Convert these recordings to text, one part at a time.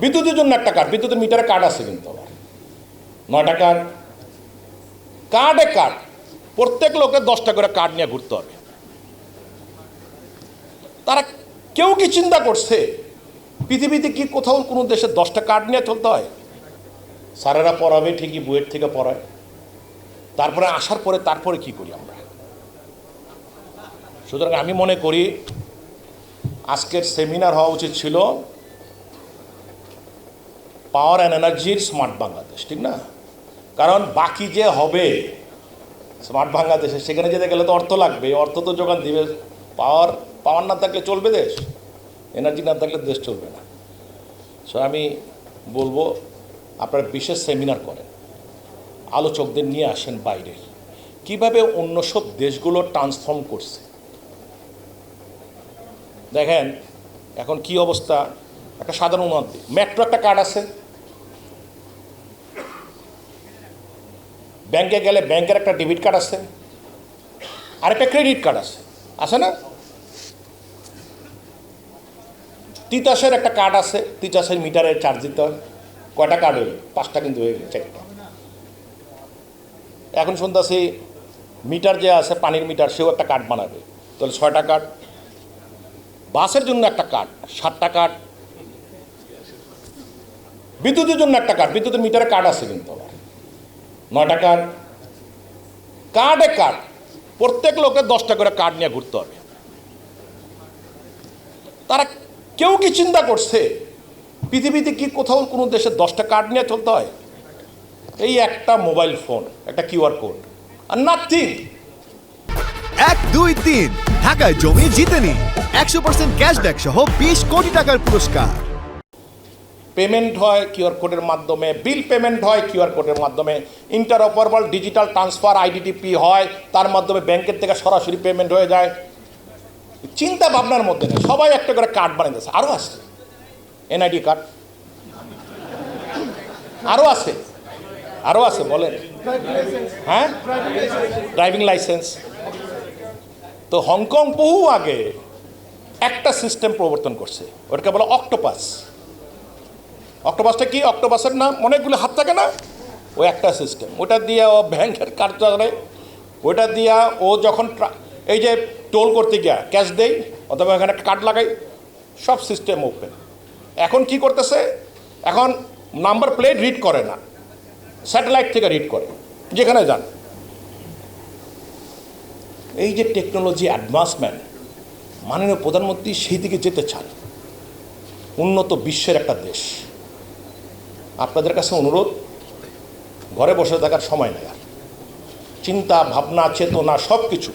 বিদ্যুতের জন্য একটা কার্ড বিদ্যুতের মিটারে কার্ড আছে কিন্তু আবার। নয়টা কার্ড কার্ডে কার্ড প্রত্যেক লোকের দশটা করে কার্ড নিয়ে ঘুরতে হবে। তারা কেউ কি চিন্তা করছে? পৃথিবীতে কি কোথাও কোনো দেশে দশটা কার্ড নিয়ে চলতে হয়? স্যারেরা পড়াবে ঠিকই বইয়ের থেকে পড়ায়। তারপরে আসার পরে, তারপরে কি করি আমরা? সুতরাং আমি মনে করি, আজকের সেমিনার হওয়া উচিত ছিল পাওয়ার অ্যান্ড এনার্জির স্মার্ট বাংলাদেশ, ঠিক না? কারণ বাকি যে হবে স্মার্ট বাংলাদেশে, সেখানে যেতে গেলে তো অর্থ লাগবে। অর্থ তো যোগান দিবে। পাওয়ার পাওয়ার না থাকলে চলবে দেশ? এনার্জি না থাকলে দেশ চলবে না। সো আমি বলব, আপনারা বিশেষ সেমিনার করেন। আলোচকদের নিয়ে আসেন বাইরে। কীভাবে অন্য সব দেশগুলো ট্রান্সফর্ম করছে? দেখেন, এখন কি অবস্থা? একটা সাধারণ মেট্রো একটা কার্ড আছে। ব্যাংকে গেলে ব্যাংকের একটা ডেবিট কার্ড আছে, আর একটা ক্রেডিট কার্ড আছে আছে না? তিতাসের একটা কার্ড আছে, তিতাসের মিটারের চার্জ দিতে হয়। কয়টা কার্ড হইল? পাঁচটা কিন্তু হয়ে গেছে, চারটা। এখন শুনতেছি মিটার যে আছে, পানির মিটার, সেও একটা কার্ড বানাবে। তাহলে ছয়টা কার্ড। বাসের জন্য একটা কার্ড, সাতটা কার্ড। বিদ্যুতের জন্য একটা কার্ড, বিদ্যুতের মিটারে কার্ড আছে কিন্তু। নয়টা কার্ড কার্ডে কার্ড প্রত্যেক লোকের দশটা করে কার্ড নিয়ে ঘুরতে হবে। তারা কেউ কি চিন্তা করছে? পৃথিবীতে কি কোথাও কোনো দেশে দশটা কার্ড নিয়ে চলতে হয়? এই একটা মোবাইল ফোন একটা কিউআর কোড আর নাথিং এক, দুই, তিন, ঢাকায় জমি জিতে নিন একশো পার্সেন্ট ক্যাশব্যাক সহ বিশ কোটি টাকার পুরস্কার। পেমেন্ট হয় কিউআর কোডের মাধ্যমে, বিল পেমেন্ট হয় কিউআর কোডের মাধ্যমে। Interoperable digital transfer IDTP হয়, তার মাধ্যমে ব্যাংকের থেকে সরাসরি পেমেন্ট হয়ে যায়। চিন্তা ভাবনার মধ্যে নেই, সবাই একটা করে কার্ড বানিয়ে দিয়েছে আরও আছে এনআইডি কার্ড আরও আছে আরও আছে বলেন। হ্যাঁ? ড্রাইভিং লাইসেন্স তো হংকং বহু আগে একটা সিস্টেম প্রবর্তন করছে, ওটাকে বলে অক্টোপাস অক্টোপাসটা কি? অক্টোপাসের নাম? অনেকগুলো হাত থাকে না? ওই একটা সিস্টেম ওটা দিয়ে ও ব্যাংকের কার্ড করে। ওইটা দিয়া ও যখন এই যে টোল করতে গিয়া ক্যাশ দেই অথবা এখানে কার্ড লাগাই সব সিস্টেম ওপেন এখন কি করতেছে? এখন নাম্বার প্লেট রিড করে না। স্যাটেলাইট থেকে রিড করে। যেখানে যান। এই যে টেকনোলজি অ্যাডভান্সমেন্ট মাননীয় প্রধানমন্ত্রী সেই দিকে যেতে চান। উন্নত বিশ্বের একটা দেশ। আপনাদের কাছে অনুরোধ, ঘরে বসে থাকার সময় নেই আর। চিন্তা, ভাবনা, চেতনা সব কিছু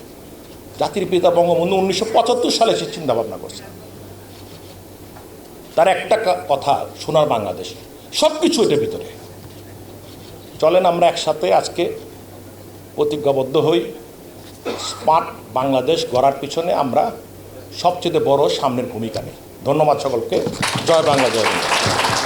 জাতির পিতা বঙ্গবন্ধু উনিশশো পঁচাত্তর সালে সে চিন্তা ভাবনা করছে। তার একটা কথা সোনার বাংলাদেশ সব কিছু এটার ভিতরে। চলেন আমরা একসাথে আজকে প্রতিজ্ঞাবদ্ধ হই, স্মার্ট বাংলাদেশ গড়ার পিছনে আমরা সবচেয়ে বড় সামনের ভূমিকা নেই। ধন্যবাদ সকলকে। জয় বাংলা জয় বাংলা।